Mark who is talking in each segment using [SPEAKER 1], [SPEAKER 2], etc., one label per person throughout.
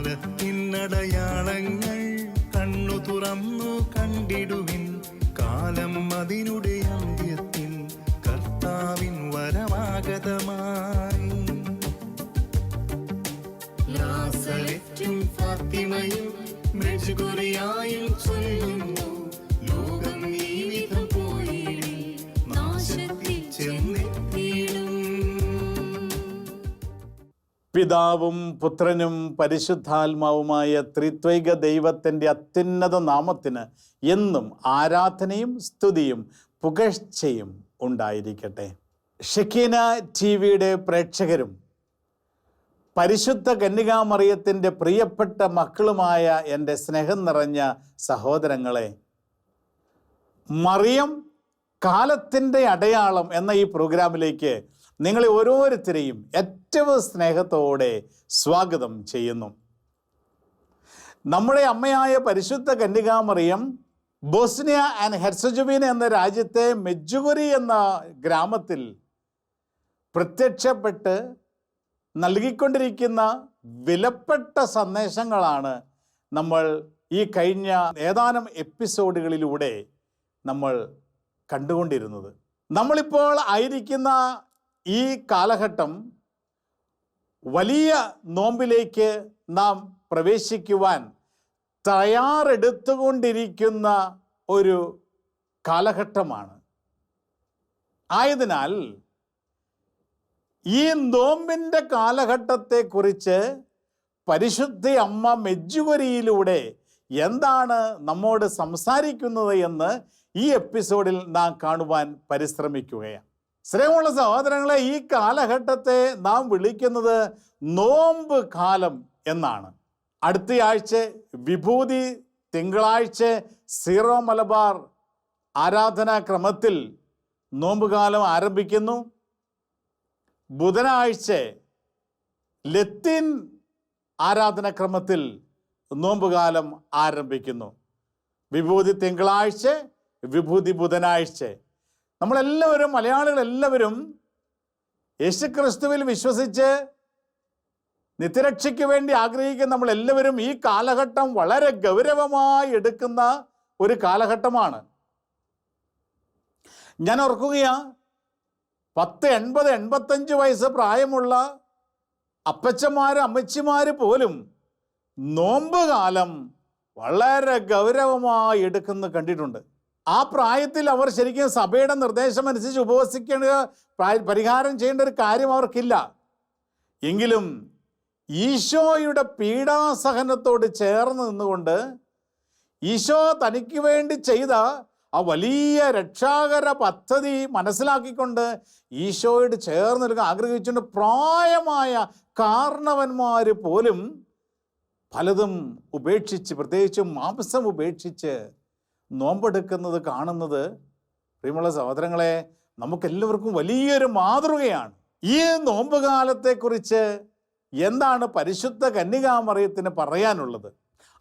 [SPEAKER 1] കാലത്തിനടയാളങ്ങൾ കണ്ണു തുറന്നു കണ്ടിടുവിൻ. കാലം അതിനുടെ അന്ത്യത്തിൻ കർത്താവിൻ വരമാഗതമായി ും ഫാത്തിമയും മെഴുകുറിയായും ചൊല്ലുന്നു.
[SPEAKER 2] പിതാവും പുത്രനും പരിശുദ്ധാത്മാവുമായ ത്രിത്വൈക ദൈവത്തിന്റെ അത്യുന്നത നാമത്തിന് എന്നും ആരാധനയും സ്തുതിയും പുകഴ്ചയും ഉണ്ടായിരിക്കട്ടെ. ഷെക്കീന ടി വിയുടെ പ്രേക്ഷകരും പരിശുദ്ധ കന്യകാമറിയത്തിന്റെ പ്രിയപ്പെട്ട മക്കളുമായ എന്റെ സ്നേഹം നിറഞ്ഞ സഹോദരങ്ങളെ മറിയം കാലത്തിന്റെ അടയാളം എന്ന ഈ പ്രോഗ്രാമിലേക്ക് നിങ്ങളെ ഓരോരുത്തരെയും ഏറ്റവും സ്നേഹത്തോടെ സ്വാഗതം ചെയ്യുന്നു. നമ്മുടെ അമ്മയായ പരിശുദ്ധ കന്യകാമറിയം ബോസ്നിയ ആൻഡ് ഹെർസജുബീൻ എന്ന രാജ്യത്തെ മെജുഗുരി എന്ന ഗ്രാമത്തിൽ പ്രത്യക്ഷപ്പെട്ട് നൽകിക്കൊണ്ടിരിക്കുന്ന വിലപ്പെട്ട സന്ദേശങ്ങളാണ് നമ്മൾ ഈ കഴിഞ്ഞ ഏതാനും എപ്പിസോഡുകളിലൂടെ നമ്മൾ കണ്ടുകൊണ്ടിരുന്നത്. നമ്മളിപ്പോൾ ആയിരിക്കുന്ന ഈ കാലഘട്ടം വലിയ നോമ്പിലേക്ക് നാം പ്രവേശിക്കുവാൻ തയ്യാറെടുത്തുകൊണ്ടിരിക്കുന്ന ഒരു കാലഘട്ടമാണ്. ആയതിനാൽ ഈ നോമ്പിന്റെ കാലഘട്ടത്തെക്കുറിച്ച് പരിശുദ്ധ അമ്മ മെജ്ജുവരിയിലൂടെ എന്താണ് നമ്മോട് സംസാരിക്കുന്നത് എന്ന് ഈ എപ്പിസോഡിൽ നാം കാണുവാൻ പരിശ്രമിക്കുകയാണ്. സ്നേഹമുള്ള സഹോദരങ്ങളെ ഈ കാലഘട്ടത്തെ നാം വിളിക്കുന്നത് നോമ്പ് കാലം എന്നാണ്. അടുത്തയാഴ്ച വിഭൂതി തിങ്കളാഴ്ച സീറോ മലബാർ ആരാധനാ ക്രമത്തിൽ നോമ്പുകാലം ആരംഭിക്കുന്നു. ബുധനാഴ്ച ലത്തീൻ ആരാധനാക്രമത്തിൽ നോമ്പുകാലം ആരംഭിക്കുന്നു. വിഭൂതി തിങ്കളാഴ്ച വിഭൂതി ബുധനാഴ്ച. നമ്മളെല്ലാവരും മലയാളികളെല്ലാവരും യേശുക്രിസ്തുവിൽ വിശ്വസിച്ച് നിത്യരക്ഷയ്ക്ക് വേണ്ടി ആഗ്രഹിക്കുന്ന നമ്മളെല്ലാവരും ഈ കാലഘട്ടം വളരെ ഗൗരവമായി എടുക്കുന്ന ഒരു കാലഘട്ടമാണ്. ഞാൻ ഓർക്കുകയാ പത്ത് എൺപത് എൺപത്തഞ്ച് വയസ്സ് പ്രായമുള്ള അപ്പച്ചന്മാർ അമ്മച്ചിമാര് പോലും നോമ്പ് കാലം വളരെ ഗൗരവമായി എടുക്കുന്നത് കണ്ടിട്ടുണ്ട്. ആ പ്രായത്തിൽ അവർ ശരിക്കും സഭയുടെ നിർദ്ദേശം അനുസരിച്ച് ഉപവസിക്കേണ്ട പരിഹാരം ചെയ്യേണ്ട ഒരു കാര്യം അവർക്കില്ല. എങ്കിലും ഈശോയുടെ പീഡാസഹനത്തോട് ചേർന്ന് നിന്നുകൊണ്ട് ഈശോ തനിക്ക് വേണ്ടി ചെയ്ത ആ വലിയ രക്ഷാകര പദ്ധതി മനസ്സിലാക്കിക്കൊണ്ട് ഈശോയോട് ചേർന്ന് നിൽക്കാൻ ആഗ്രഹിച്ചുകൊണ്ട് പ്രായമായ കാരണവന്മാർ പോലും പലതും ഉപേക്ഷിച്ച് പ്രത്യേകിച്ചും മാംസം ഉപേക്ഷിച്ച് നോമ്പെടുക്കുന്നത് കാണുന്നത് പ്രിയമുള്ള സഹോദരങ്ങളെ നമുക്കെല്ലാവർക്കും വലിയൊരു മാതൃകയാണ്. ഈ നോമ്പ് കാലത്തെക്കുറിച്ച് എന്താണ് പരിശുദ്ധ കന്യകാമറിയത്തിന് പറയാനുള്ളത്?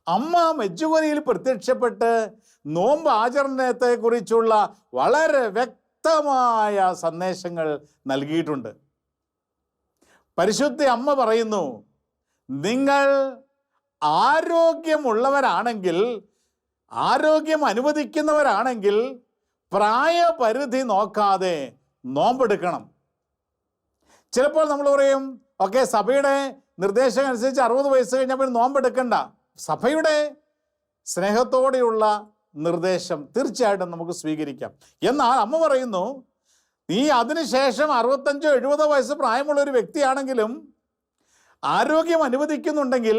[SPEAKER 2] അമ്മ മെജുവരിയിൽ പ്രത്യക്ഷപ്പെട്ട് നോമ്പ് ആചരണത്തെക്കുറിച്ചുള്ള വളരെ വ്യക്തമായ സന്ദേശങ്ങൾ നൽകിയിട്ടുണ്ട്. പരിശുദ്ധ അമ്മ പറയുന്നു നിങ്ങൾ ആരോഗ്യമുള്ളവരാണെങ്കിൽ ആരോഗ്യം അനുവദിക്കുന്നവരാണെങ്കിൽ പ്രായപരിധി നോക്കാതെ നോമ്പെടുക്കണം. ചിലപ്പോൾ നമ്മൾ പറയും ഓക്കെ സഭയുടെ നിർദ്ദേശം അനുസരിച്ച് അറുപത് വയസ്സ് കഴിഞ്ഞാൽ പിന്നെ നോമ്പെടുക്കണ്ട. സഭയുടെ സ്നേഹത്തോടെയുള്ള നിർദ്ദേശം തീർച്ചയായിട്ടും നമുക്ക് സ്വീകരിക്കാം. എന്നാൽ അമ്മ പറയുന്നു നീ അതിനുശേഷം അറുപത്തഞ്ചോ എഴുപതോ വയസ്സ് പ്രായമുള്ള ഒരു വ്യക്തിയാണെങ്കിലും ആരോഗ്യം അനുവദിക്കുന്നുണ്ടെങ്കിൽ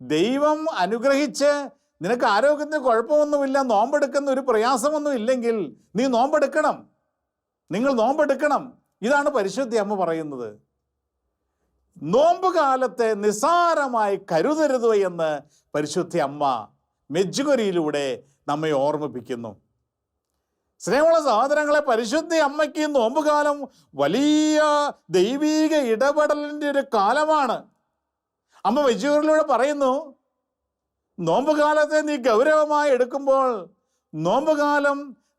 [SPEAKER 2] ദൈവം അനുഗ്രഹിച്ച് നിനക്ക് ആരോഗ്യത്തിന് കുഴപ്പമൊന്നുമില്ല നോമ്പെടുക്കുന്ന ഒരു പ്രയാസമൊന്നും ഇല്ലെങ്കിൽ നീ നോമ്പെടുക്കണം. നിങ്ങൾ നോമ്പെടുക്കണം. ഇതാണ് പരിശുദ്ധി അമ്മ പറയുന്നത്. നോമ്പ് കാലത്തെ നിസ്സാരമായി കരുതരുത് എന്ന് പരിശുദ്ധി അമ്മ മെജ്ജുകൊരിയിലൂടെ നമ്മെ ഓർമ്മിപ്പിക്കുന്നു. സ്നേഹമുള്ള സഹോദരങ്ങളെ പരിശുദ്ധി അമ്മയ്ക്ക് നോമ്പുകാലം വലിയ ദൈവീക ഇടപെടലിന്റെ ഒരു കാലമാണ്. അമ്മ മെജ്ജുകൊരിയിലൂടെ പറയുന്നു നോമ്പുകാലത്തെ നീ ഗൗരവമായി എടുക്കുമ്പോൾ നോമ്പുകാലം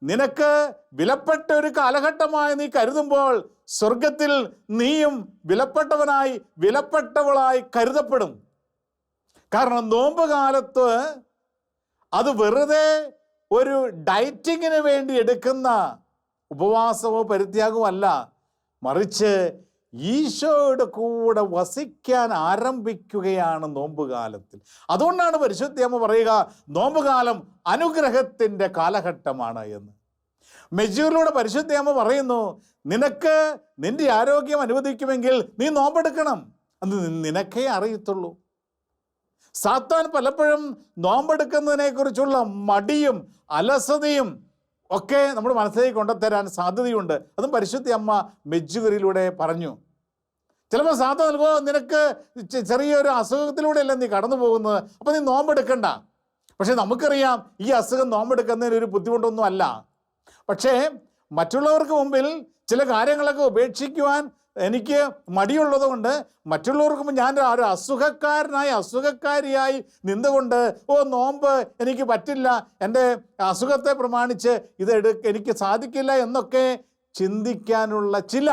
[SPEAKER 2] നിനക്ക് വിലപ്പെട്ട ഒരു കാലഘട്ടമായി നീ കരുതുമ്പോൾ സ്വർഗത്തിൽ നീയും വിലപ്പെട്ടവനായി വിലപ്പെട്ടവളായി കരുതപ്പെടും. കാരണം നോമ്പുകാലത്ത് അത് വെറുതെ ഒരു ഡയറ്റിങ്ങിന് വേണ്ടി എടുക്കുന്ന ഉപവാസമോ പരിത്യാഗമോ അല്ല. മറിച്ച് ഈശോയുടെ കൂടെ വസിക്കാൻ ആരംഭിക്കുകയാണ് നോമ്പുകാലത്തിൽ. അതുകൊണ്ടാണ് പരിശുദ്ധിയമ്മ പറയുക നോമ്പുകാലം അനുഗ്രഹത്തിന്റെ കാലഘട്ടമാണ് എന്ന്. മെജൂറിലൂടെ പരിശുദ്ധയമ്മ പറയുന്നു നിനക്ക് നിന്റെ ആരോഗ്യം അനുവദിക്കുമെങ്കിൽ നീ നോമ്പെടുക്കണം അത് നിനക്കേ അറിയത്തുള്ളൂ. സാത്താൻ പലപ്പോഴും നോമ്പെടുക്കുന്നതിനെക്കുറിച്ചുള്ള മടിയും അലസതയും ഒക്കെ നമ്മുടെ മനസ്സിലേക്ക് കൊണ്ടുതരാൻ സാധ്യതയുണ്ട്. അതും പരിശുദ്ധി അമ്മ മെജ്ജുകരിലൂടെ പറഞ്ഞു. ചിലപ്പോൾ സാധ്യത നൽകുമോ നിനക്ക് ചെറിയൊരു അസുഖത്തിലൂടെയല്ല നീ കടന്നു പോകുന്നത്? അപ്പോൾ നീ നോമ്പെടുക്കണ്ട. പക്ഷേ നമുക്കറിയാം ഈ അസുഖം നോമ്പെടുക്കുന്നതിന് ഒരു ബുദ്ധിമുട്ടൊന്നും അല്ല. പക്ഷേ മറ്റുള്ളവർക്ക് മുമ്പിൽ ചില കാര്യങ്ങളൊക്കെ ഉപേക്ഷിക്കുവാൻ എനിക്ക് മടിയുള്ളത് കൊണ്ട് മറ്റുള്ളവർക്ക് ഞാൻ ഒരു അസുഖക്കാരനായി അസുഖക്കാരിയായി നിന്നുകൊണ്ട് ഓ നോമ്പ് എനിക്ക് പറ്റില്ല. എന്റെ അസുഖത്തെ പ്രമാണിച്ച് ഇത് എനിക്ക് സാധിക്കില്ല എന്നൊക്കെ ചിന്തിക്കാനുള്ള ചില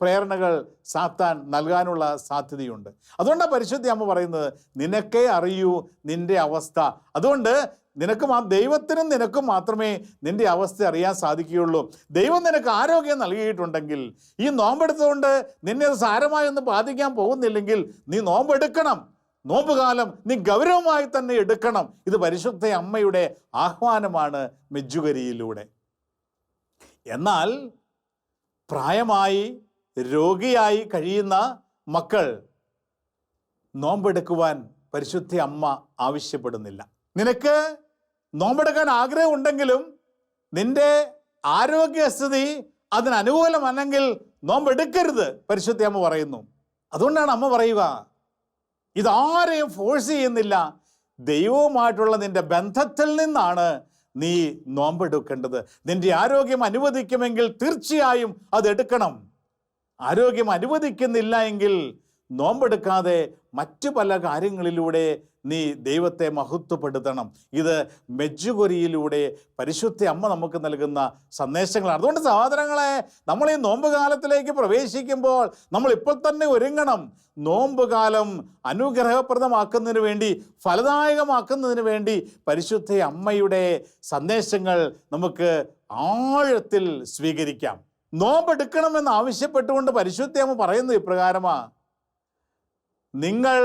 [SPEAKER 2] പ്രേരണകൾ സാത്താൻ നൽകാനുള്ള സാധ്യതയുണ്ട്. അതുകൊണ്ടാണ് പരിശുദ്ധി അമ്മ പറയുന്നത് നിനക്കേ അറിയൂ നിന്റെ അവസ്ഥ. അതുകൊണ്ട് നിനക്ക് മാ ദൈവത്തിനും നിനക്കും മാത്രമേ നിന്റെ അവസ്ഥ അറിയാൻ സാധിക്കുകയുള്ളൂ. ദൈവം നിനക്ക് ആരോഗ്യം നൽകിയിട്ടുണ്ടെങ്കിൽ ഈ നോമ്പെടുത്തുകൊണ്ട് നിന്നെ അത് സാരമായൊന്നും ബാധിക്കാൻ പോകുന്നില്ലെങ്കിൽ നീ നോമ്പെടുക്കണം. നോമ്പുകാലം നീ ഗൗരവമായി തന്നെ എടുക്കണം. ഇത് പരിശുദ്ധ അമ്മയുടെ ആഹ്വാനമാണ് മെജ്ജുകരിയിലൂടെ എന്നാൽ പ്രായമായി രോഗിയായി കഴിയുന്ന മക്കൾ നോമ്പെടുക്കുവാൻ പരിശുദ്ധ അമ്മ ആവശ്യപ്പെടുന്നില്ല. നിനക്ക് നോമ്പെടുക്കാൻ ആഗ്രഹമുണ്ടെങ്കിലും നിന്റെ ആരോഗ്യസ്ഥിതി അതിനനുകൂലമല്ലെങ്കിൽ നോമ്പെടുക്കരുത് പരിശുദ്ധി അമ്മ പറയുന്നു. അതുകൊണ്ടാണ് അമ്മ പറയുക ഇതാരെയും ഫോഴ്സ് ചെയ്യുന്നില്ല. ദൈവവുമായിട്ടുള്ള നിന്റെ ബന്ധത്തിൽ നിന്നാണ് നീ നോമ്പെടുക്കേണ്ടത്. നിന്റെ ആരോഗ്യം അനുവദിക്കുമെങ്കിൽ തീർച്ചയായും അത് എടുക്കണം ആരോഗ്യം അനുവദിക്കുന്നില്ല എങ്കിൽ നോമ്പെടുക്കാതെ മറ്റു പല കാര്യങ്ങളിലൂടെ നീ ദൈവത്തെ മഹത്വപ്പെടുത്തണം. ഇത് മെജ്ജുകൊരിയിലൂടെ പരിശുദ്ധ അമ്മ നമുക്ക് നൽകുന്ന സന്ദേശങ്ങളാണ്. അതുകൊണ്ട് സഹോദരങ്ങളെ നമ്മൾ ഈ നോമ്പ് കാലത്തിലേക്ക് പ്രവേശിക്കുമ്പോൾ നമ്മൾ ഇപ്പോൾ തന്നെ ഒരുങ്ങണം. നോമ്പ് കാലം അനുഗ്രഹപ്രദമാക്കുന്നതിന് വേണ്ടി ഫലദായകമാക്കുന്നതിന് വേണ്ടി പരിശുദ്ധ അമ്മയുടെ സന്ദേശങ്ങൾ നമുക്ക് ആഴത്തിൽ സ്വീകരിക്കാം. നോമ്പെടുക്കണമെന്ന് ആവശ്യപ്പെട്ടുകൊണ്ട് പരിശുദ്ധ അമ്മ പറയുന്നത് ഇപ്രകാരമാ. നിങ്ങൾ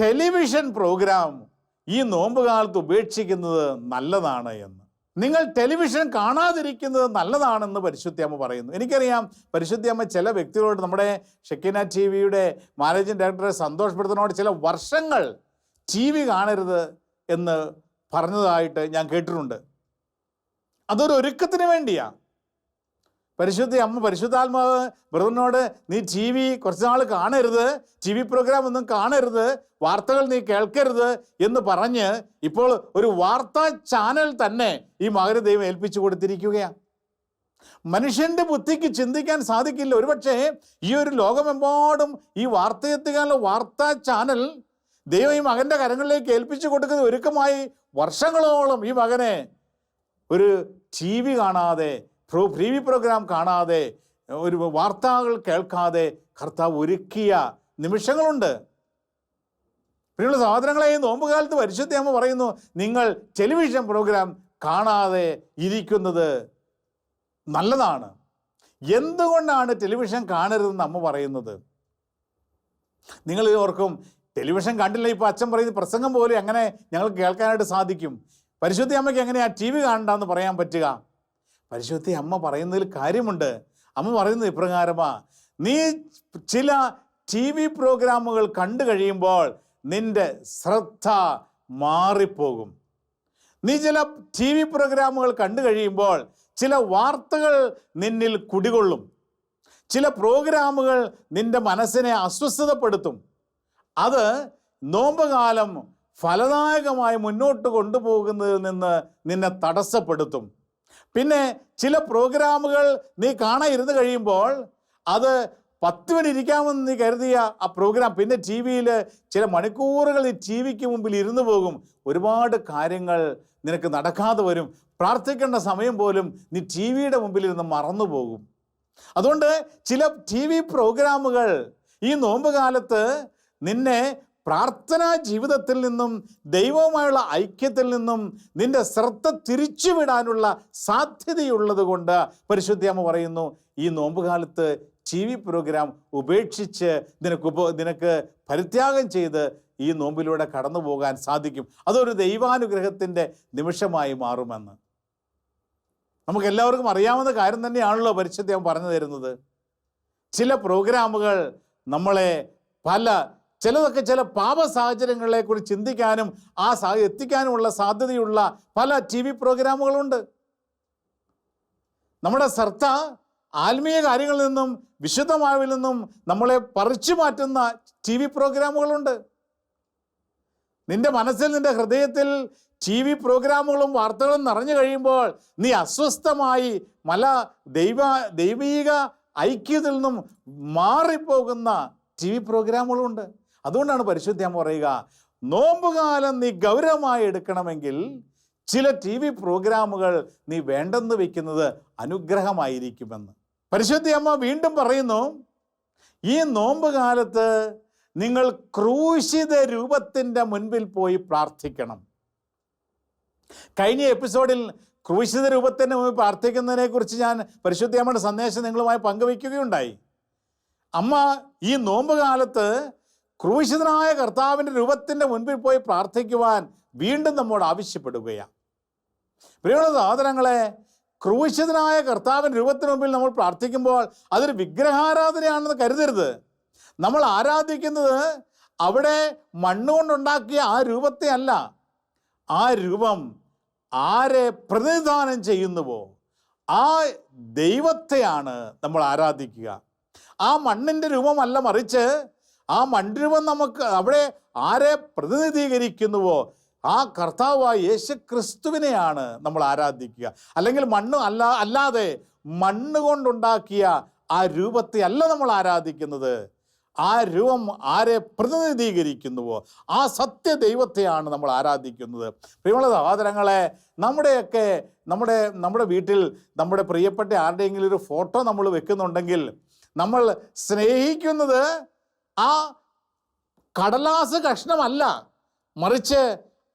[SPEAKER 2] ടെലിവിഷൻ പ്രോഗ്രാം ഈ നോമ്പ് കാലത്ത് ഉപേക്ഷിക്കുന്നത് നല്ലതാണ് എന്ന്. നിങ്ങൾ ടെലിവിഷൻ കാണാതിരിക്കുന്നത് നല്ലതാണെന്ന് പരിശുദ്ധിയമ്മ പറയുന്നു. എനിക്കറിയാം പരിശുദ്ധിയമ്മ ചില വ്യക്തികളോട് നമ്മുടെ ഷെക്കിന ടി വിയുടെ മാനേജിംഗ് ഡയറക്ടറെ സന്തോഷപ്പെടുത്തുന്നതോട് ചില വർഷങ്ങൾ ടി വി കാണരുത് എന്ന് പറഞ്ഞതായിട്ട് ഞാൻ കേട്ടിട്ടുണ്ട്. അതൊരു ഒരുക്കത്തിന് വേണ്ടിയാ. പരിശുദ്ധ അമ്മ പരിശുദ്ധാത്മാവ് ബ്രദറിനോട് നീ ടി വി കുറച്ച് നാൾ കാണരുത് ടി വി പ്രോഗ്രാം ഒന്നും കാണരുത് വാർത്തകൾ നീ കേൾക്കരുത് എന്ന് പറഞ്ഞ് ഇപ്പോൾ ഒരു വാർത്താ ചാനൽ തന്നെ ഈ മകന് ദൈവം ഏൽപ്പിച്ചു കൊടുത്തിരിക്കുകയാണ്. മനുഷ്യന്റെ ബുദ്ധിക്ക് ചിന്തിക്കാൻ സാധിക്കില്ല. ഒരുപക്ഷെ ഈ ഒരു ലോകമെമ്പാടും ഈ വാർത്തയെത്തിക്കാനുള്ള വാർത്താ ചാനൽ ദൈവം ഈ മകന്റെ കരങ്ങളിലേക്ക് ഏൽപ്പിച്ചു കൊടുക്കുന്ന ഒരുക്കമായി വർഷങ്ങളോളം ഈ മകനെ ഒരു ടി വി കാണാതെ പ്രോ ടി വി പ്രോഗ്രാം കാണാതെ ഒരു വാർത്തകൾ കേൾക്കാതെ കർത്താവ് ഒരുക്കിയ നിമിഷങ്ങളുണ്ട്. പിന്നെയുള്ള സഹോദരങ്ങളെ ഈ നോമ്പുകാലത്ത് പരിശുദ്ധ അമ്മ പറയുന്നു നിങ്ങൾ ടെലിവിഷൻ പ്രോഗ്രാം കാണാതെ ഇരിക്കുന്നത് നല്ലതാണ്. എന്തുകൊണ്ടാണ് ടെലിവിഷൻ കാണരുതെന്ന് അമ്മ പറയുന്നത്? നിങ്ങൾ ഓർക്കും ടെലിവിഷൻ കണ്ടില്ല ഇപ്പോൾ അച്ഛൻ പറയുന്ന പ്രസംഗം പോലും അങ്ങനെ ഞങ്ങൾക്ക് കേൾക്കാനായിട്ട് സാധിക്കും. പരിശുദ്ധ അമ്മയ്ക്ക് എങ്ങനെയാണ് ടി വി കാണണ്ടെന്ന് പറയാൻ പറ്റുക? പരിശുദ്ധ അമ്മ പറയുന്നതിൽ കാര്യമുണ്ട്. അമ്മ പറയുന്നത് ഇപ്രകാരമാ നീ ചില ടി വി പ്രോഗ്രാമുകൾ കണ്ടു കഴിയുമ്പോൾ നിന്റെ ശ്രദ്ധ മാറിപ്പോകും. നീ ചില ടി വി പ്രോഗ്രാമുകൾ കണ്ടു കഴിയുമ്പോൾ ചില വാർത്തകൾ നിന്നിൽ കുടികൊള്ളും. ചില പ്രോഗ്രാമുകൾ നിന്റെ മനസ്സിനെ അസ്വസ്ഥതപ്പെടുത്തും. അത് നോമ്പകാലം ഫലദായകമായി മുന്നോട്ട് കൊണ്ടുപോകുന്നതിൽ നിന്ന് നിന്നെ തടസ്സപ്പെടുത്തും. പിന്നെ ചില പ്രോഗ്രാമുകൾ നീ കാണാൻ ഇരുന്ന് കഴിയുമ്പോൾ അത് പത്ത് മിനിറ്റ് ഇരിക്കാമെന്ന് നീ കരുതിയ ആ പ്രോഗ്രാം. പിന്നെ ടി വിയിൽ ചില മണിക്കൂറുകൾ ഈ ടി വിക്ക് മുമ്പിൽ ഇരുന്ന് പോകും. ഒരുപാട് കാര്യങ്ങൾ നിനക്ക് നടക്കാതെ വരും. പ്രാർത്ഥിക്കേണ്ട സമയം പോലും നീ ടി വിയുടെ മുമ്പിൽ ഇരുന്ന് മറന്നു പോകും. അതുകൊണ്ട് ചില ടി വി പ്രോഗ്രാമുകൾ ഈ നോമ്പ് കാലത്ത് നിന്നെ പ്രാർത്ഥനാ ജീവിതത്തിൽ നിന്നും ദൈവവുമായുള്ള ഐക്യത്തിൽ നിന്നും നിന്റെ ശ്രദ്ധ തിരിച്ചുവിടാനുള്ള സാധ്യതയുള്ളത് കൊണ്ട് പരിശുദ്ധി അമ്മ പറയുന്നു ഈ നോമ്പുകാലത്ത് ടി വി പ്രോഗ്രാം ഉപേക്ഷിച്ച് നിനക്ക് ഉപ നിനക്ക് പരിത്യാഗം ചെയ്ത് ഈ നോമ്പിലൂടെ കടന്നു പോകാൻ സാധിക്കും. അതൊരു ദൈവാനുഗ്രഹത്തിന്റെ നിമിഷമായി മാറുമെന്ന്. നമുക്ക് എല്ലാവർക്കും അറിയാവുന്ന കാര്യം തന്നെയാണല്ലോ പരിശുദ്ധി പറഞ്ഞു തരുന്നത്. ചില പ്രോഗ്രാമുകൾ നമ്മളെ പല ചിലതൊക്കെ ചില പാപ സാഹചര്യങ്ങളെക്കുറിച്ച് ചിന്തിക്കാനും ആ സാ എത്തിക്കാനുമുള്ള സാധ്യതയുള്ള പല ടി വി പ്രോഗ്രാമുകളുണ്ട്. നമ്മുടെ ശ്രദ്ധ ആത്മീയ കാര്യങ്ങളിൽ നിന്നും വിശുദ്ധമായവിൽ നിന്നും നമ്മളെ പറിച്ചു മാറ്റുന്ന ടി വി പ്രോഗ്രാമുകളുണ്ട്. നിന്റെ മനസ്സിൽ നിന്റെ ഹൃദയത്തിൽ ടി വി പ്രോഗ്രാമുകളും വാർത്തകളും നിറഞ്ഞു കഴിയുമ്പോൾ നീ അസ്വസ്ഥമായി മല ദൈവ ദൈവീക ഐക്യത്തിൽ നിന്നും മാറിപ്പോകുന്ന ടി വി പ്രോഗ്രാമുകളുണ്ട്. അതുകൊണ്ടാണ് പരിശുദ്ധം പറയുക നോമ്പുകാലം നീ ഗൗരവമായി എടുക്കണമെങ്കിൽ ചില ടി വി പ്രോഗ്രാമുകൾ നീ വേണ്ടെന്ന് വെക്കുന്നത് അനുഗ്രഹമായിരിക്കുമെന്ന്. പരിശുദ്ധി അമ്മ വീണ്ടും പറയുന്നു ഈ നോമ്പ് കാലത്ത് നിങ്ങൾ ക്രൂശിത രൂപത്തിന്റെ മുൻപിൽ പോയി പ്രാർത്ഥിക്കണം. കഴിഞ്ഞ എപ്പിസോഡിൽ ക്രൂശിത രൂപത്തിന്റെ മുമ്പിൽ പ്രാർത്ഥിക്കുന്നതിനെ കുറിച്ച് ഞാൻ പരിശുദ്ധി അമ്മയുടെ സന്ദേശം നിങ്ങളുമായി പങ്കുവയ്ക്കുകയുണ്ടായി. അമ്മ ഈ നോമ്പ് കാലത്ത് ക്രൂശിതനായ കർത്താവിന്റെ രൂപത്തിന്റെ മുൻപിൽ പോയി പ്രാർത്ഥിക്കുവാൻ വീണ്ടും നമ്മോട് ആവശ്യപ്പെടുകയാണ്. പ്രിയമുള്ള സഹോദരങ്ങളെ ക്രൂശിതനായ കർത്താവിന്റെ രൂപത്തിന് മുമ്പിൽ നമ്മൾ പ്രാർത്ഥിക്കുമ്പോൾ അതൊരു വിഗ്രഹാരാധനയാണെന്ന് കരുതരുത്. നമ്മൾ ആരാധിക്കുന്നത് അവിടെ മണ്ണുകൊണ്ടുണ്ടാക്കിയ ആ രൂപത്തെ അല്ല. ആ രൂപം ആരെ പ്രതിനിധാനം ചെയ്യുന്നുവോ? ആ ദൈവത്തെയാണ് നമ്മൾ ആരാധിക്കുക. ആ മണ്ണിന്റെ രൂപമല്ല മറിച്ച് ആ മണ്ഡലം നമുക്ക് അവിടെ ആരെ പ്രതിനിധീകരിക്കുന്നുവോ? ആ കർത്താവായ യേശു ക്രിസ്തുവിനെയാണ് നമ്മൾ ആരാധിക്കുക. അല്ലെങ്കിൽ മണ്ണ് അല്ല അല്ലാതെ മണ്ണ് കൊണ്ടുണ്ടാക്കിയ ആ രൂപത്തെ അല്ല നമ്മൾ ആരാധിക്കുന്നത്. ആ രൂപം ആരെ പ്രതിനിധീകരിക്കുന്നുവോ? ആ സത്യ ദൈവത്തെയാണ് നമ്മൾ ആരാധിക്കുന്നത്. പ്രിയമുള്ള സഹോദരങ്ങളെ നമ്മുടെയൊക്കെ നമ്മുടെ നമ്മുടെ വീട്ടിൽ നമ്മുടെ പ്രിയപ്പെട്ട ആരുടെയെങ്കിലും ഒരു ഫോട്ടോ നമ്മൾ വെക്കുന്നുണ്ടെങ്കിൽ നമ്മൾ സ്നേഹിക്കുന്നത് ആ കടലാസ് കഷ്ണമല്ല മറിച്ച്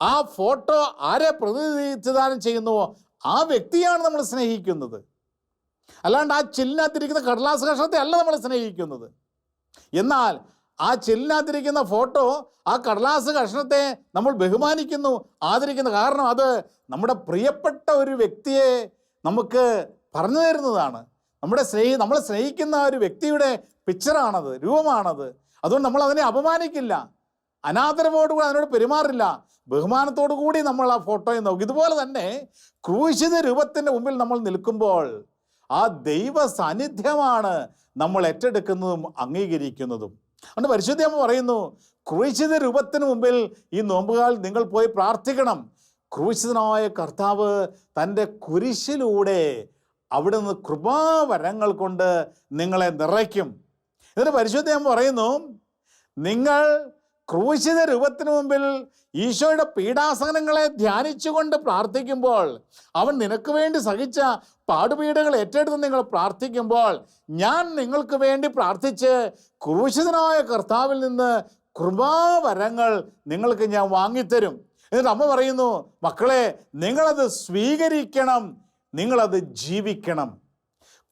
[SPEAKER 2] ആ ഫോട്ടോ ആരെ പ്രതിനിധാനം ചെയ്യുന്നുവോ ആ വ്യക്തിയാണ് നമ്മൾ സ്നേഹിക്കുന്നത്. അല്ലാണ്ട് ആ ചില്ലിനകത്തിരിക്കുന്ന കടലാസ് കഷ്ണത്തെ അല്ല നമ്മൾ സ്നേഹിക്കുന്നത്. എന്നാൽ ആ ചില്ലിനകത്തിരിക്കുന്ന ഫോട്ടോ ആ കടലാസ് കഷ്ണത്തെ നമ്മൾ ബഹുമാനിക്കുന്നു ആദരിക്കുന്നു കാരണം അത് നമ്മുടെ പ്രിയപ്പെട്ട ഒരു വ്യക്തിയെ നമുക്ക് പറഞ്ഞു തരുന്നതാണ്. നമ്മുടെ സ്നേഹി നമ്മളെ സ്നേഹിക്കുന്ന ഒരു വ്യക്തിയുടെ പിക്ചറാണത് രൂപമാണത്. അതുകൊണ്ട് നമ്മൾ അതിനെ അപമാനിക്കില്ല. അനാദരവോടുകൂടി അതിനോട് പെരുമാറില്ല. ബഹുമാനത്തോടു കൂടി നമ്മൾ ആ ഫോട്ടോയെ നോക്കും. ഇതുപോലെ തന്നെ ക്രൂശിത രൂപത്തിന്റെ മുമ്പിൽ നമ്മൾ നിൽക്കുമ്പോൾ ആ ദൈവ സാന്നിധ്യമാണ് നമ്മൾ ഏറ്റെടുക്കുന്നതും അംഗീകരിക്കുന്നതും. അതുകൊണ്ട് പരിശുദ്ധി അമ്മ പറയുന്നു ക്രൂശിത രൂപത്തിന് മുമ്പിൽ ഈ നോമ്പുകാൽ നിങ്ങൾ പോയി പ്രാർത്ഥിക്കണം. ക്രൂശിതനായ കർത്താവ് തന്റെ കുരിശിലൂടെ അവിടുന്ന് കൃപാവരങ്ങൾ കൊണ്ട് നിങ്ങളെ നിറയ്ക്കും. എന്നിട്ട് പരിശുദ്ധമ്മ പറയുന്നു നിങ്ങൾ ക്രൂശിത രൂപത്തിന് മുമ്പിൽ ഈശോയുടെ പീഡാസനങ്ങളെ ധ്യാനിച്ചുകൊണ്ട് പ്രാർത്ഥിക്കുമ്പോൾ അവൻ നിനക്ക് വേണ്ടി സഹിച്ച പാടുപീടുകൾ ഏറ്റെടുത്ത് നിങ്ങൾ പ്രാർത്ഥിക്കുമ്പോൾ ഞാൻ നിങ്ങൾക്ക് വേണ്ടി പ്രാർത്ഥിച്ച് ക്രൂശിതനായ കർത്താവിൽ നിന്ന് കൃപാവരങ്ങൾ നിങ്ങൾക്ക് ഞാൻ വാങ്ങിത്തരും. എന്നിട്ട് അമ്മ പറയുന്നു മക്കളെ നിങ്ങളത് സ്വീകരിക്കണം നിങ്ങളത് ജീവിക്കണം.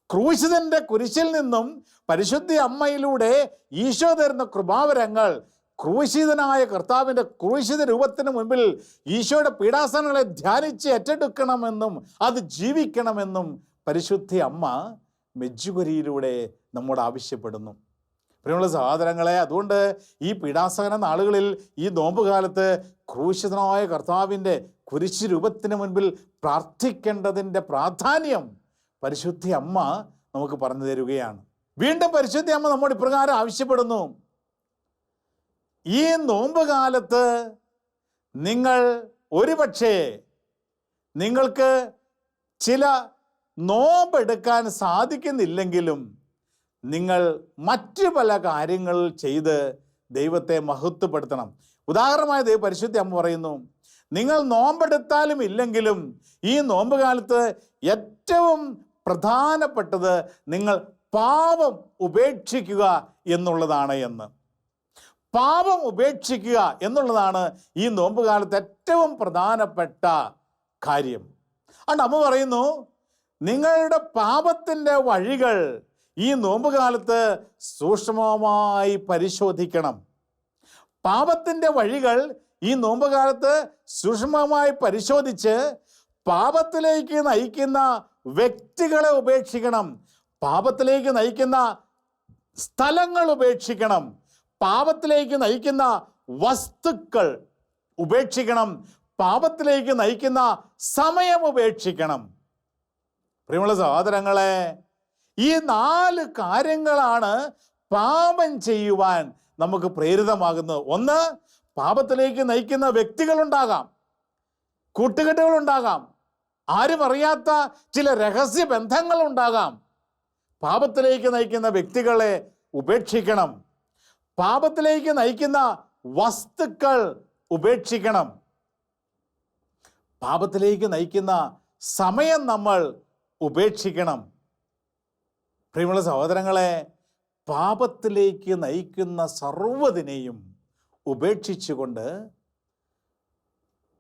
[SPEAKER 2] ക്രൂശിതന്റെ കുരിശിൽ നിന്നും പരിശുദ്ധി അമ്മയിലൂടെ ഈശോ തരുന്ന കൃപാവരങ്ങൾ ക്രൂശിതനായ കർത്താവിന്റെ ക്രൂശിത രൂപത്തിന് മുമ്പിൽ ഈശോയുടെ പീഡാസനങ്ങളെ ധ്യാനിച്ച് ഏറ്റെടുക്കണമെന്നും അത് ജീവിക്കണമെന്നും പരിശുദ്ധി അമ്മ മെജ്ജുകുരിയിലൂടെ നമ്മോട് ആവശ്യപ്പെടുന്നു. പ്രിയമുള്ള സഹോദരങ്ങളെ അതുകൊണ്ട് ഈ പീഡാസകന നാളുകളിൽ ഈ നോമ്പ് കാലത്ത് ക്രൂശിതനായ കർത്താവിന്റെ കുരിശ് രൂപത്തിന് മുൻപിൽ പ്രാർത്ഥിക്കേണ്ടതിന്റെ പ്രാധാന്യം പരിശുദ്ധി അമ്മ നമുക്ക് പറഞ്ഞു തരുകയാണ്. വീണ്ടും പരിശുദ്ധി അമ്മ നമ്മോട് ഇപ്രകാരം ആവശ്യപ്പെടുന്നു. ഈ നോമ്പ് കാലത്ത് നിങ്ങൾ ഒരുപക്ഷേ നിങ്ങൾക്ക് ചില നോമ്പെടുക്കാൻ സാധിക്കുന്നില്ലെങ്കിലും നിങ്ങൾ മറ്റു പല കാര്യങ്ങൾ ചെയ്ത് ദൈവത്തെ മഹത്വപ്പെടുത്തണം. ഉദാഹരണമായ ദൈവ പരിശുദ്ധി അമ്മ പറയുന്നു നിങ്ങൾ നോമ്പെടുത്താലും ഇല്ലെങ്കിലും ഈ നോമ്പ് കാലത്ത് ഏറ്റവും പ്രധാനപ്പെട്ടത് നിങ്ങൾ പാപം ഉപേക്ഷിക്കുക എന്നുള്ളതാണ് എന്ന്. പാപം ഉപേക്ഷിക്കുക എന്നുള്ളതാണ് ഈ നോമ്പ് കാലത്ത് ഏറ്റവും പ്രധാനപ്പെട്ട കാര്യം. അണ്ട് അമ്മ പറയുന്നു നിങ്ങളുടെ പാപത്തിന്റെ വഴികൾ ഈ നോമ്പ് കാലത്ത് സൂക്ഷ്മമായി പരിശോധിക്കണം. പാപത്തിന്റെ വഴികൾ ഈ നോമ്പ് കാലത്ത് സൂക്ഷ്മമായി പരിശോധിച്ച് പാപത്തിലേക്ക് നയിക്കുന്ന വ്യക്തികളെ ഉപേക്ഷിക്കണം. പാപത്തിലേക്ക് നയിക്കുന്ന സ്ഥലങ്ങൾ ഉപേക്ഷിക്കണം. പാപത്തിലേക്ക് നയിക്കുന്ന വസ്തുക്കൾ ഉപേക്ഷിക്കണം. പാപത്തിലേക്ക് നയിക്കുന്ന സമയം ഉപേക്ഷിക്കണം. പ്രിയമുള്ള സഹോദരങ്ങളെ ഈ നാല് കാര്യങ്ങളാണ് പാപം ചെയ്യുവാൻ നമുക്ക് പ്രേരിതമാകുന്നത്. ഒന്ന് പാപത്തിലേക്ക് നയിക്കുന്ന വ്യക്തികളുണ്ടാകാം. കൂട്ടുകെട്ടുകളുണ്ടാകാം. ആരും അറിയാത്ത ചില രഹസ്യ ബന്ധങ്ങൾ ഉണ്ടാകാം പാപത്തിലേക്ക് നയിക്കുന്ന വ്യക്തികളെ ഉപേക്ഷിക്കണം. പാപത്തിലേക്ക് നയിക്കുന്ന വസ്തുക്കൾ ഉപേക്ഷിക്കണം. പാപത്തിലേക്ക് നയിക്കുന്ന സമയം നമ്മൾ ഉപേക്ഷിക്കണം. പ്രിയമുള്ള സഹോദരങ്ങളെ പാപത്തിലേക്ക് നയിക്കുന്ന സർവതിനെയും ഉപേക്ഷിച്ചുകൊണ്ട്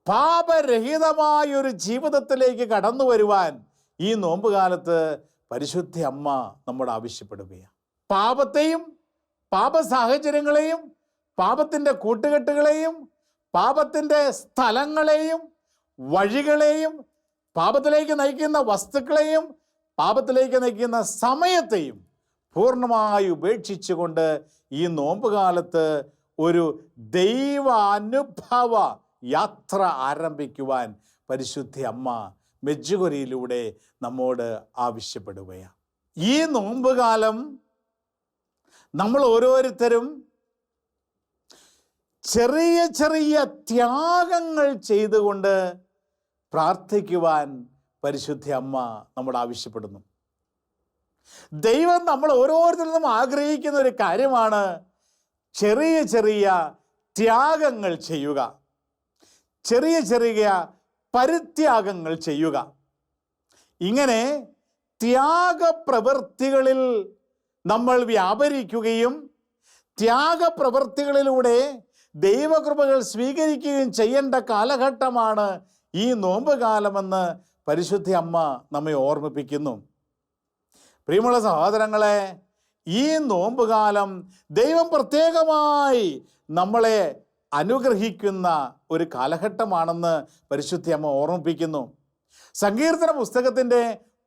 [SPEAKER 2] പാപരഹിതമായ ഒരു ജീവിതത്തിലേക്ക് കടന്നു വരുവാൻ ഈ നോമ്പുകാലത്ത് പരിശുദ്ധ അമ്മ നമ്മോട് ആവശ്യപ്പെടുകയാണ്. പാപത്തെയും പാപ സാഹചര്യങ്ങളെയും പാപത്തിന്റെ കൂട്ടുകെട്ടുകളെയും പാപത്തിന്റെ സ്ഥലങ്ങളെയും വഴികളെയും പാപത്തിലേക്ക് നയിക്കുന്ന വസ്തുക്കളെയും പാപത്തിലേക്ക് നയിക്കുന്ന സമയത്തെയും പൂർണമായി ഉപേക്ഷിച്ചുകൊണ്ട് ഈ നോമ്പുകാലത്ത് ഒരു ദൈവാനുഭവ യാത്ര ആരംഭിക്കുവാൻ പരിശുദ്ധ അമ്മ മെജ്ജുകൊരിയിലൂടെ നമ്മോട് ആവശ്യപ്പെടുകയാണ് ഈ നോമ്പുകാലം നമ്മൾ ഓരോരുത്തരും ചെറിയ ചെറിയ ത്യാഗങ്ങൾ ചെയ്തുകൊണ്ട് പ്രാർത്ഥിക്കുവാൻ പരിശുദ്ധ അമ്മ നമ്മോട് ആവശ്യപ്പെടുന്നു. ദൈവം നമ്മൾ ഓരോരുത്തരിൽ നിന്നും ആഗ്രഹിക്കുന്ന ഒരു കാര്യമാണ് ചെറിയ ചെറിയ ത്യാഗങ്ങൾ ചെയ്യുക. ചെറിയ ചെറിയ പരിത്യാഗങ്ങൾ ചെയ്യുക. ഇങ്ങനെ ത്യാഗപ്രവൃത്തികളിൽ നമ്മൾ വ്യാപരിക്കുകയും ത്യാഗപ്രവൃത്തികളിലൂടെ ദൈവകൃപകൾ സ്വീകരിക്കുകയും ചെയ്യേണ്ട കാലഘട്ടമാണ് ഈ നോമ്പ് കാലമെന്ന് പരിശുദ്ധ അമ്മ നമ്മെ ഓർമ്മിപ്പിക്കുന്നു. പ്രിയമുള്ള സഹോദരങ്ങളെ ഈ നോമ്പുകാലം ദൈവം പ്രത്യേകമായി നമ്മളെ അനുഗ്രഹിക്കുന്ന ഒരു കാലഘട്ടമാണെന്ന് പരിശുദ്ധി അമ്മ ഓർമ്മിപ്പിക്കുന്നു. സങ്കീർത്തന പുസ്തകത്തിന്റെ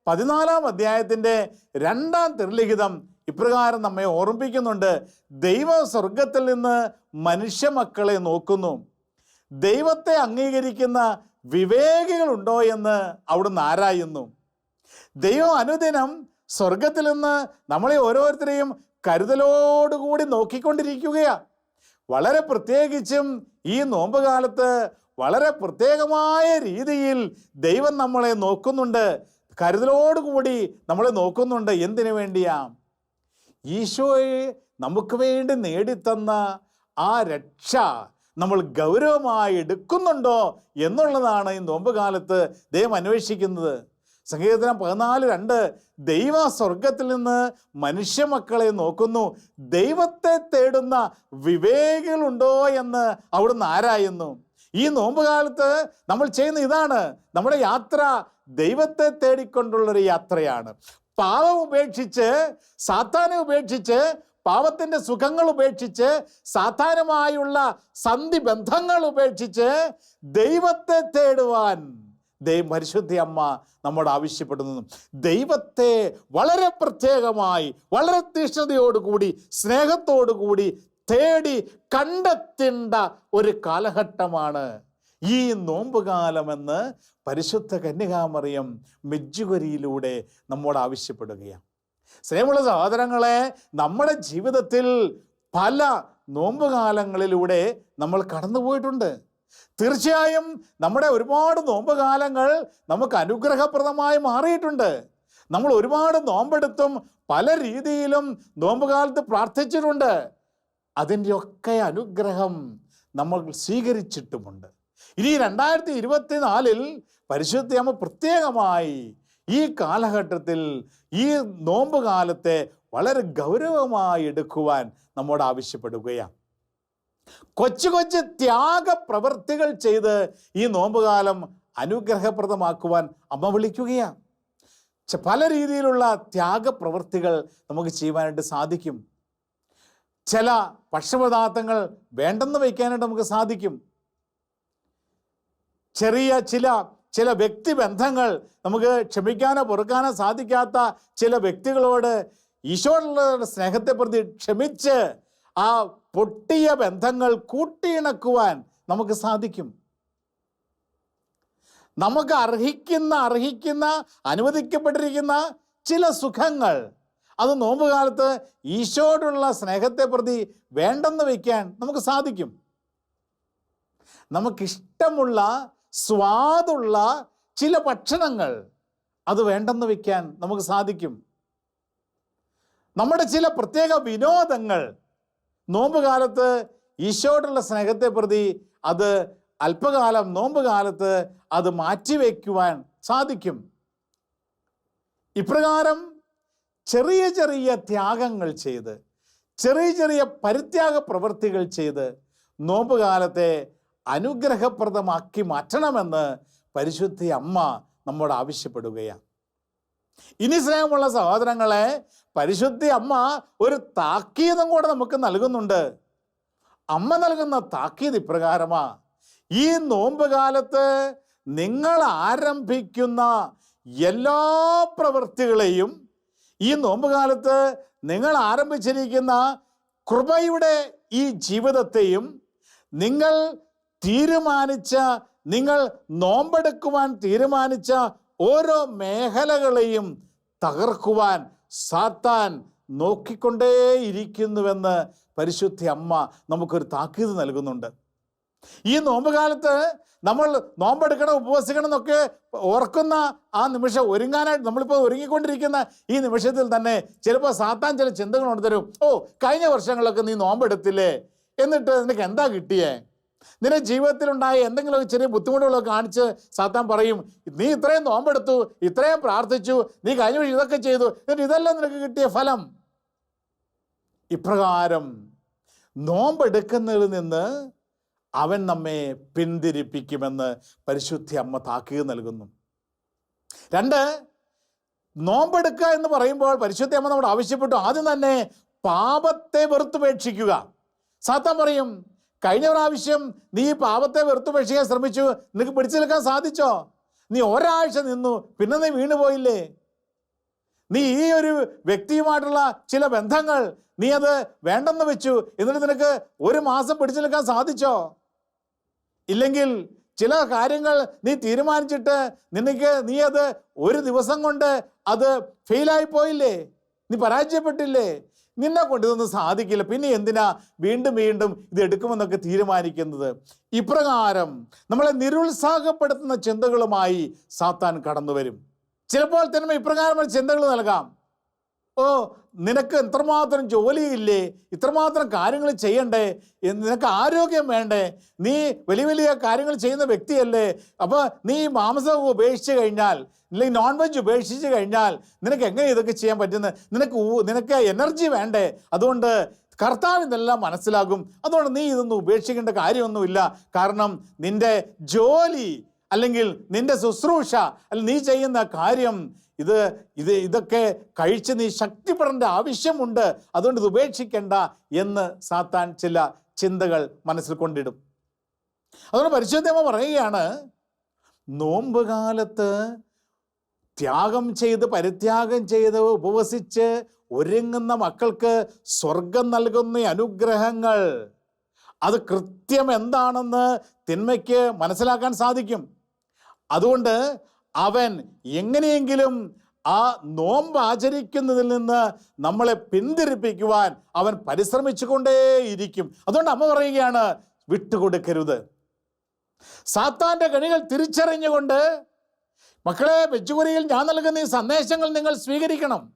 [SPEAKER 2] പതിനാലാം അധ്യായത്തിന്റെ രണ്ടാം തിരുലിഖിതം ഇപ്രകാരം നമ്മെ ഓർമ്മിപ്പിക്കുന്നുണ്ട്. ദൈവ സ്വർഗത്തിൽ നിന്ന് മനുഷ്യമക്കളെ നോക്കുന്നു. ദൈവത്തെ അംഗീകരിക്കുന്ന വിവേകികളുണ്ടോ എന്ന് അവിടുന്ന് ആരായുന്നു? ദൈവം അനുദിനം സ്വർഗത്തിൽ നിന്ന് നമ്മളെ ഓരോരുത്തരെയും കരുതലോടുകൂടി നോക്കിക്കൊണ്ടിരിക്കുകയാണ് വളരെ പ്രത്യേകിച്ചും ഈ നോമ്പ് കാലത്ത് വളരെ പ്രത്യേകമായ രീതിയിൽ ദൈവം നമ്മളെ നോക്കുന്നുണ്ട്. കരുതലോടുകൂടി നമ്മളെ നോക്കുന്നുണ്ട്. എന്തിനു വേണ്ടിയാ? ഈശോയെ നമുക്ക് വേണ്ടി നേടിത്തന്ന ആ രക്ഷ നമ്മൾ ഗൗരവമായി എടുക്കുന്നുണ്ടോ എന്നുള്ളതാണ് ഈ നോമ്പ് കാലത്ത് ദൈവം അന്വേഷിക്കുന്നത്. സങ്കീർത്തനം പതിനാല് രണ്ട് ദൈവ സ്വർഗത്തിൽ നിന്ന് മനുഷ്യമക്കളെ നോക്കുന്നു. ദൈവത്തെ തേടുന്ന വിവേകികളുണ്ടോ എന്ന് അവിടുന്ന് ആരായുന്നു? ഈ നോമ്പുകാലത്ത് നമ്മൾ ചെയ്യുന്ന ഇതാണ്. നമ്മുടെ യാത്ര ദൈവത്തെ തേടിക്കൊണ്ടുള്ളൊരു യാത്രയാണ്. പാവം ഉപേക്ഷിച്ച് സാത്താനെ ഉപേക്ഷിച്ച് പാവത്തിന്റെ സുഖങ്ങൾ ഉപേക്ഷിച്ച് സാധാരണമായുള്ള സന്ധി ബന്ധങ്ങൾ ഉപേക്ഷിച്ച് ദൈവത്തെ തേടുവാൻ ദൈവ പരിശുദ്ധി അമ്മ നമ്മോട് ആവശ്യപ്പെടുന്നതും. ദൈവത്തെ വളരെ പ്രത്യേകമായി വളരെ തീഷ്ണതയോടുകൂടി സ്നേഹത്തോടുകൂടി തേടി കണ്ടെത്തേണ്ട ഒരു കാലഘട്ടമാണ്. ഈ നോമ്പുകാലമെന്ന് പരിശുദ്ധ കന്യകാമറിയം മെജ്ജുകരിയിലൂടെ നമ്മോട് ആവശ്യപ്പെടുകയാണ്. സ്നേഹമുള്ള സഹോദരങ്ങളെ നമ്മുടെ ജീവിതത്തിൽ പല നോമ്പുകാലങ്ങളിലൂടെ നമ്മൾ കടന്നുപോയിട്ടുണ്ട്. തീർച്ചയായും നമ്മുടെ ഒരുപാട് നോമ്പ് കാലങ്ങൾ നമുക്ക് അനുഗ്രഹപ്രദമായി മാറിയിട്ടുണ്ട്. നമ്മൾ ഒരുപാട് നോമ്പെടുത്തും പല രീതിയിലും നോമ്പ് നോമ്പുകാലത്ത് പ്രാർത്ഥിച്ചിട്ടുണ്ട്. അതിന്റെയൊക്കെ അനുഗ്രഹം നമ്മൾ സ്വീകരിച്ചിട്ടുമുണ്ട്. ഇനി രണ്ടായിരത്തി ഇരുപത്തിനാലിൽ പരിശുദ്ധ അമ്മ പ്രത്യേകമായി ഈ കാലഘട്ടത്തിൽ ഈ നോമ്പ് കാലത്തെ വളരെ ഗൗരവമായി എടുക്കുവാൻ നമ്മോട് ആവശ്യപ്പെടുകയാണ്. കൊച്ചു കൊച്ചു ത്യാഗ പ്രവൃത്തികൾ ചെയ്ത് ഈ നോമ്പുകാലം അനുഗ്രഹപ്രദമാക്കുവാൻ അമ്മ വിളിക്കുകയാണ്. പല രീതിയിലുള്ള ത്യാഗ പ്രവൃത്തികൾ നമുക്ക് ചെയ്യുവാനായിട്ട് സാധിക്കും. ചില ഭക്ഷ്യപദാർത്ഥങ്ങൾ വേണ്ടെന്ന് വയ്ക്കാനായിട്ട് നമുക്ക് സാധിക്കും. ചെറിയ ചില ചില വ്യക്തിബന്ധങ്ങൾ നമുക്ക് ക്ഷമിക്കാനോ പൊറുക്കാനോ സാധിക്കാത്ത ചില വ്യക്തികളോട് ഈശോയുടെ സ്നേഹത്തെ പ്രതി ക്ഷമിച്ച് ആ പൊട്ടിയ ബന്ധങ്ങൾ കൂട്ടിയിണക്കുവാൻ നമുക്ക് സാധിക്കും. നമുക്ക് അർഹിക്കുന്ന അർഹിക്കുന്ന അനുവദിക്കപ്പെട്ടിരിക്കുന്ന ചില സുഖങ്ങൾ അത് നോമ്പുകാലത്ത് ഈശോയോടുള്ള സ്നേഹത്തെ പ്രതി വേണ്ടെന്ന് വയ്ക്കാൻ നമുക്ക് സാധിക്കും. നമുക്കിഷ്ടമുള്ള സ്വാദുള്ള ചില ഭക്ഷണങ്ങൾ അത് വേണ്ടെന്ന് വയ്ക്കാൻ നമുക്ക് സാധിക്കും. നമ്മുടെ ചില പ്രത്യേക വിനോദങ്ങൾ നോമ്പുകാലത്ത് ഈശോയോടുള്ള സ്നേഹത്തെ പ്രതി അത് അല്പകാലം നോമ്പുകാലത്ത് അത് മാറ്റിവെക്കുവാൻ സാധിക്കും. ഇപ്രകാരം ചെറിയ ചെറിയ ത്യാഗങ്ങൾ ചെയ്ത് ചെറിയ ചെറിയ പരിത്യാഗ പ്രവൃത്തികൾ ചെയ്ത് നോമ്പ് കാലത്തെ അനുഗ്രഹപ്രദമാക്കി മാറ്റണമെന്ന് പരിശുദ്ധി അമ്മ നമ്മോട് ആവശ്യപ്പെടുകയാണ്. ഇനി സ്നേഹമുള്ള സഹോദരങ്ങളെ പരിശുദ്ധി അമ്മ ഒരു താക്കീതും കൂടെ നമുക്ക് നൽകുന്നുണ്ട്. അമ്മ നൽകുന്ന താക്കീത് ഇപ്രകാരമാ. ഈ നോമ്പ് കാലത്ത് നിങ്ങൾ ആരംഭിക്കുന്ന എല്ലാ പ്രവൃത്തികളെയും ഈ നോമ്പ് കാലത്ത് നിങ്ങൾ ആരംഭിച്ചിരിക്കുന്ന കൃപയുടെ ഈ ജീവിതത്തെയും നിങ്ങൾ തീരുമാനിച്ച നിങ്ങൾ നോമ്പെടുക്കുവാൻ തീരുമാനിച്ച ഓരോ മേഖലകളെയും തകർക്കുവാൻ സാത്താൻ നോക്കിക്കൊണ്ടേയിരിക്കുന്നുവെന്ന് പരിശുദ്ധി അമ്മ നമുക്കൊരു താക്കീത് നൽകുന്നുണ്ട്. ഈ നോമ്പുകാലത്ത് നമ്മൾ നോമ്പെടുക്കണം ഉപവസിക്കണം എന്നൊക്കെ ഓർക്കുന്ന ആ നിമിഷം ഒരുങ്ങാനായിട്ട് നമ്മളിപ്പോൾ ഒരുങ്ങിക്കൊണ്ടിരിക്കുന്ന ഈ നിമിഷത്തിൽ തന്നെ ചിലപ്പോൾ സാത്താൻ ചില ചിന്തകൾ കൊണ്ടുതരും. ഓ കഴിഞ്ഞ വർഷങ്ങളിലൊക്കെ നീ നോമ്പെടുത്തില്ലേ? എന്നിട്ട് നിനക്ക് എന്താ കിട്ടിയേ? നിന്റെ ജീവിതത്തിലുണ്ടായ എന്തെങ്കിലും ഒരു ചെറിയ ബുദ്ധിമുട്ടുകളൊക്കെ കാണിച്ച് സാത്താൻ പറയും നീ ഇത്രയും നോമ്പെടുത്തു ഇത്രയും പ്രാർത്ഥിച്ചു നീ കഴിഞ്ഞ വഴി ഇതൊക്കെ ചെയ്തു എന്നിട്ട് ഇതെല്ലാം നിനക്ക് കിട്ടിയ ഫലം? ഇപ്രകാരം നോമ്പെടുക്കുന്നതിൽ നിന്ന് അവൻ നമ്മെ പിന്തിരിപ്പിക്കുമെന്ന് പരിശുദ്ധി അമ്മ താക്കീത് നൽകുന്നു. രണ്ട് നോമ്പെടുക്കുക എന്ന് പറയുമ്പോൾ പരിശുദ്ധി അമ്മ നമ്മൾ ആവശ്യപ്പെട്ടു ആദ്യം തന്നെ പാപത്തെ വെറുത്തുപേക്ഷിക്കുക. സാത്താൻ പറയും കഴിഞ്ഞ പ്രാവശ്യം നീ പാപത്തെ വെറുത്തുപേക്ഷിക്കാൻ ശ്രമിച്ചു. നിനക്ക് പിടിച്ചു നിൽക്കാൻ സാധിച്ചോ? നീ ഒരാഴ്ച നിന്നു പിന്നെ നീ വീണുപോയില്ലേ നീ ഈ ഒരു വ്യക്തിയുമായിട്ടുള്ള ചില ബന്ധങ്ങൾ നീ അത് വേണ്ടെന്ന് വെച്ചു. എന്നിട്ട് നിനക്ക് ഒരു മാസം പിടിച്ചു നിൽക്കാൻ സാധിച്ചോ? ഇല്ലെങ്കിൽ ചില കാര്യങ്ങൾ നീ തീരുമാനിച്ചിട്ട് നിനക്ക് നീ അത് ഒരു ദിവസം കൊണ്ട് അത് ഫെയിലായി പോയില്ലേ? നീ പരാജയപ്പെട്ടില്ലേ? നിന്നെ കൊണ്ട് സാധിക്കില്ല. പിന്നെ എന്തിനാ വീണ്ടും വീണ്ടും ഇത് എടുക്കുമെന്നൊക്കെ തീരുമാനിക്കുന്നത്? ഇപ്രകാരം നമ്മളെ നിരുത്സാഹപ്പെടുത്തുന്ന ചിന്തകളുമായി സാത്താൻ കടന്നു വരും ചിലപ്പോൾ തന്നെ ഇപ്രകാരമുള്ള ചിന്തകൾ നൽകാം. ഓ നിനക്ക് എത്രമാത്രം ജോലിയില്ലേ ഇത്രമാത്രം കാര്യങ്ങൾ ചെയ്യണ്ടേ നിനക്ക് ആരോഗ്യം വേണ്ടേ നീ വലിയ വലിയ കാര്യങ്ങൾ ചെയ്യുന്ന വ്യക്തിയല്ലേ അപ്പോൾ നീ മാംസം ഉപേക്ഷിച്ച് കഴിഞ്ഞാൽ അല്ലെങ്കിൽ നോൺ വെജ് ഉപേക്ഷിച്ച് കഴിഞ്ഞാൽ നിനക്ക് എങ്ങനെ ഇതൊക്കെ ചെയ്യാൻ പറ്റുന്നത്? നിനക്ക് നിനക്ക് എനർജി വേണ്ടേ അതുകൊണ്ട് കർത്താവ് ഇതെല്ലാം മനസ്സിലാകും. അതുകൊണ്ട് നീ ഇതൊന്നും ഉപേക്ഷിക്കേണ്ട കാര്യമൊന്നുമില്ല. കാരണം നിന്റെ ജോലി അല്ലെങ്കിൽ നിന്റെ ശുശ്രൂഷ അല്ലെങ്കിൽ നീ ചെയ്യുന്ന കാര്യം ഇത് ഇത് ഇതൊക്കെ കഴിച്ച് നീ ശക്തിപ്പെടേണ്ട ആവശ്യമുണ്ട്. അതുകൊണ്ട് ഇത് ഉപേക്ഷിക്കേണ്ട എന്ന് സാത്താൻ ചില ചിന്തകൾ മനസ്സിൽ കൊണ്ടിടും. അതുകൊണ്ട് പരിശുദ്ധമ പറയുകയാണ് നോമ്പുകാലത്ത് ത്യാഗം ചെയ്ത് പരിത്യാഗം ചെയ്ത് ഉപവസിച്ച് ഒരുങ്ങുന്ന മക്കൾക്ക് സ്വർഗം നൽകുന്ന അനുഗ്രഹങ്ങൾ അത് കൃത്യം എന്താണെന്ന് തിന്മയ്ക്ക് മനസ്സിലാക്കാൻ സാധിക്കും. അതുകൊണ്ട് അവൻ എങ്ങനെയെങ്കിലും ആ നോമ്പ് ആചരിക്കുന്നതിൽ നിന്ന് നമ്മളെ പിന്തിരിപ്പിക്കുവാൻ അവൻ പരിശ്രമിച്ചുകൊണ്ടേയിരിക്കും. അതുകൊണ്ട് അമ്മ പറയുകയാണ് വിട്ടുകൊടുക്കരുത്. സാത്താന്റെ കണികൾ തിരിച്ചറിഞ്ഞുകൊണ്ട് മക്കളെ വെച്ചുകുരിയിൽ ഞാൻ നൽകുന്ന ഈ സന്ദേശങ്ങൾ നിങ്ങൾ സ്വീകരിക്കണം.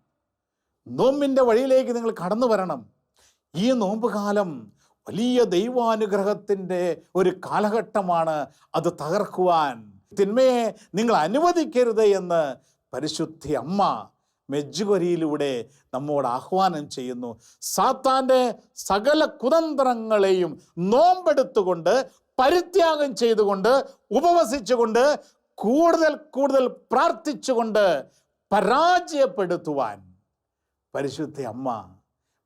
[SPEAKER 2] നോമ്പിന്റെ വഴിയിലേക്ക് നിങ്ങൾ കടന്നു വരണം. ഈ നോമ്പ് കാലം വലിയ ദൈവാനുഗ്രഹത്തിന്റെ ഒരു കാലഘട്ടമാണ്. അത് തകർക്കുവാൻ തിന്മയെ നിങ്ങൾ അനുവദിക്കരുത് എന്ന് പരിശുദ്ധി അമ്മ മെജ്ജുകൊരിയിലൂടെ നമ്മോട് ആഹ്വാനം ചെയ്യുന്നു. സാത്താന്റെ സകല കുതന്ത്രങ്ങളെയും നോമ്പെടുത്തുകൊണ്ട് പരിത്യാഗം ചെയ്തുകൊണ്ട് ഉപവസിച്ചുകൊണ്ട് കൂടുതൽ കൂടുതൽ പ്രാർത്ഥിച്ചുകൊണ്ട് പരാജയപ്പെടുത്തുവാൻ പരിശുദ്ധ അമ്മ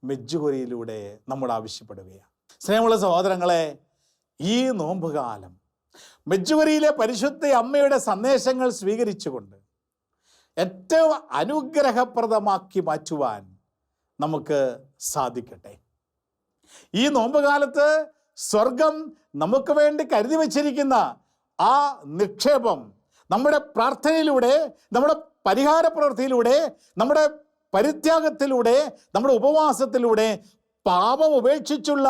[SPEAKER 2] മെജ്ജുകൊരിയിലൂടെ നമ്മോട് ആവശ്യപ്പെടുകയാണ്. സ്നേഹമുള്ള സഹോദരങ്ങളെ ഈ നോമ്പുകാലം മെജ്ജുവരിയിലെ പരിശുദ്ധ അമ്മയുടെ സന്ദേശങ്ങൾ സ്വീകരിച്ചുകൊണ്ട് ഏറ്റവും അനുഗ്രഹപ്രദമാക്കി മാറ്റുവാൻ നമുക്ക് സാധിക്കട്ടെ. ഈ നോമ്പുകാലത്ത് സ്വർഗം നമുക്ക് വേണ്ടി കരുതി വച്ചിരിക്കുന്ന ആ നിക്ഷേപം നമ്മുടെ പ്രാർത്ഥനയിലൂടെ നമ്മുടെ പരിഹാര പ്രവൃത്തിയിലൂടെ നമ്മുടെ പരിത്യാഗത്തിലൂടെ നമ്മുടെ ഉപവാസത്തിലൂടെ പാപം ഉപേക്ഷിച്ചുള്ള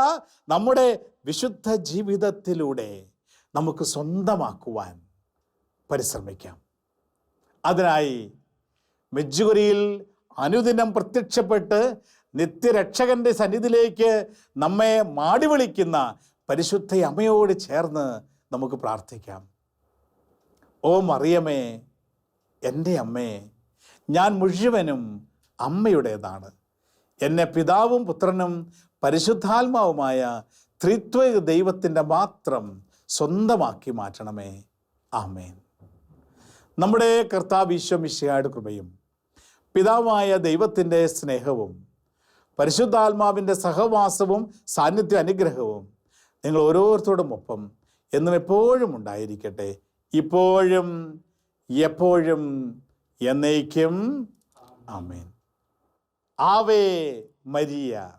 [SPEAKER 2] നമ്മുടെ വിശുദ്ധ ജീവിതത്തിലൂടെ നമുക്ക് സ്വന്തമാക്കുവാൻ പരിശ്രമിക്കാം. അതിനായി മെജ്ജുകുരിയിൽ അനുദിനം പ്രത്യക്ഷപ്പെട്ട് നിത്യരക്ഷകന്റെ സന്നിധിയിലേക്ക് നമ്മെ മാടി വിളിക്കുന്ന പരിശുദ്ധ അമ്മയോട് ചേർന്ന് നമുക്ക് പ്രാർത്ഥിക്കാം. ഓ മറിയമേ എന്റെ അമ്മേ ഞാൻ മുഴുവനും അമ്മയുടേതാണ്. എന്നെ പിതാവും പുത്രനും പരിശുദ്ധാത്മാവുമായ ത്രിത്വ ദൈവത്തിന്റെ മാത്രം സ്വന്തമാക്കി മാറ്റണമേ. ആമേൻ. നമ്മുടെ കർത്താവ് കൃപയും പിതാവായ ദൈവത്തിന്റെ സ്നേഹവും പരിശുദ്ധാത്മാവിന്റെ സഹവാസവും സാന്നിധ്യ അനുഗ്രഹവും നിങ്ങൾ ഓരോരുത്തരോടും ഒപ്പം എന്നും എപ്പോഴും ഉണ്ടായിരിക്കട്ടെ. ഇപ്പോഴും എപ്പോഴും എന്നേക്കും. ആമേൻ. ആവേ മരിയ.